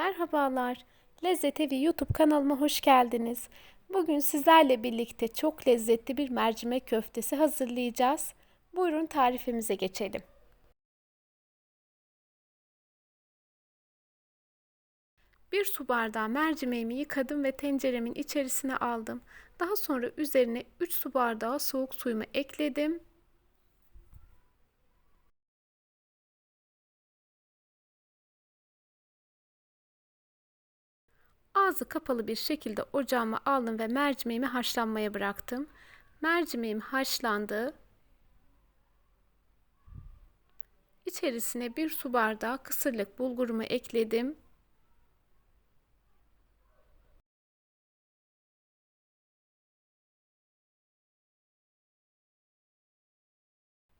Merhabalar. Lezzet Evi YouTube kanalıma hoş geldiniz. Bugün sizlerle birlikte çok lezzetli bir mercimek köftesi hazırlayacağız. Buyurun tarifimize geçelim. Bir su bardağı mercimeğimi yıkadım ve tenceremin içerisine aldım. Daha sonra üzerine 3 su bardağı soğuk suyumu ekledim. Ağzı kapalı bir şekilde ocağıma aldım ve mercimeğimi haşlanmaya bıraktım. Mercimeğim haşlandı. İçerisine bir su bardağı kısırlık bulgurumu ekledim.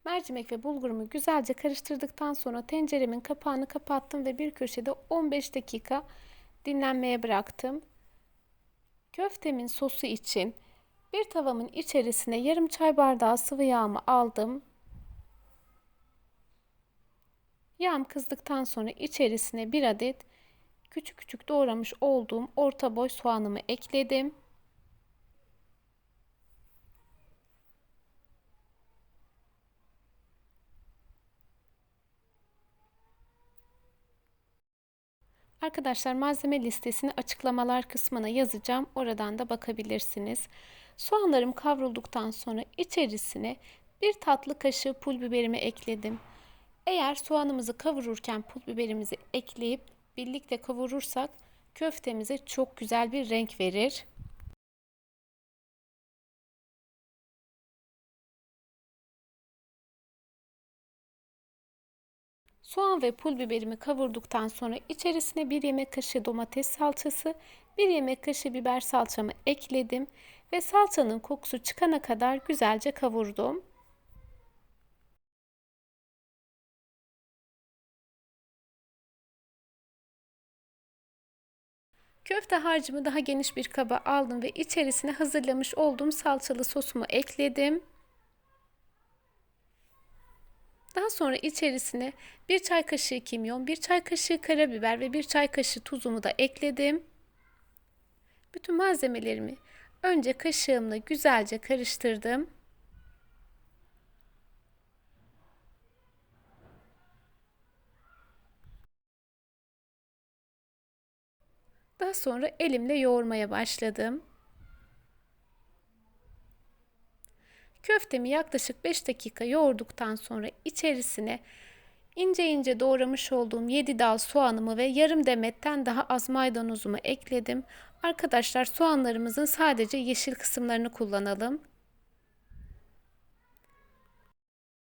Mercimek ve bulgurumu güzelce karıştırdıktan sonra tenceremin kapağını kapattım ve bir köşede 15 dakika dinlenmeye bıraktım. Köftemin sosu için bir tavamın içerisine yarım çay bardağı sıvı yağımı aldım. Yağım kızdıktan sonra içerisine bir adet küçük küçük doğramış olduğum orta boy soğanımı ekledim. Arkadaşlar malzeme listesini açıklamalar kısmına yazacağım. Oradan da bakabilirsiniz. Soğanlarım kavrulduktan sonra içerisine bir tatlı kaşığı pul biberimi ekledim. Eğer soğanımızı kavururken pul biberimizi ekleyip birlikte kavurursak köftemize çok güzel bir renk verir. Soğan ve pul biberimi kavurduktan sonra içerisine bir yemek kaşığı domates salçası, bir yemek kaşığı biber salçamı ekledim ve salçanın kokusu çıkana kadar güzelce kavurdum. Köfte harcımı daha geniş bir kaba aldım ve içerisine hazırlamış olduğum salçalı sosumu ekledim. Daha sonra içerisine bir çay kaşığı kimyon, bir çay kaşığı karabiber ve bir çay kaşığı tuzumu da ekledim. Bütün malzemelerimi önce kaşığımla güzelce karıştırdım. Daha sonra elimle yoğurmaya başladım. Köftemi yaklaşık 5 dakika yoğurduktan sonra içerisine ince ince doğramış olduğum 7 dal soğanımı ve yarım demetten daha az maydanozumu ekledim. Arkadaşlar soğanlarımızın sadece yeşil kısımlarını kullanalım.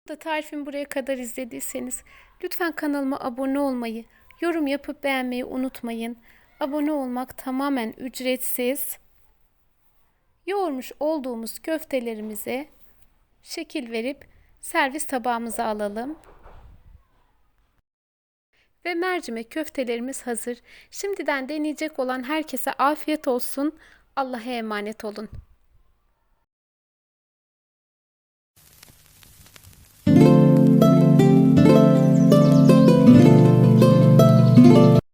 Da tarifimi buraya kadar izlediyseniz lütfen kanalıma abone olmayı, yorum yapıp beğenmeyi unutmayın. Abone olmak tamamen ücretsiz. Yoğurmuş olduğumuz köftelerimizi şekil verip servis tabağımıza alalım. Ve mercimek köftelerimiz hazır. Şimdiden deneyecek olan herkese afiyet olsun. Allah'a emanet olun.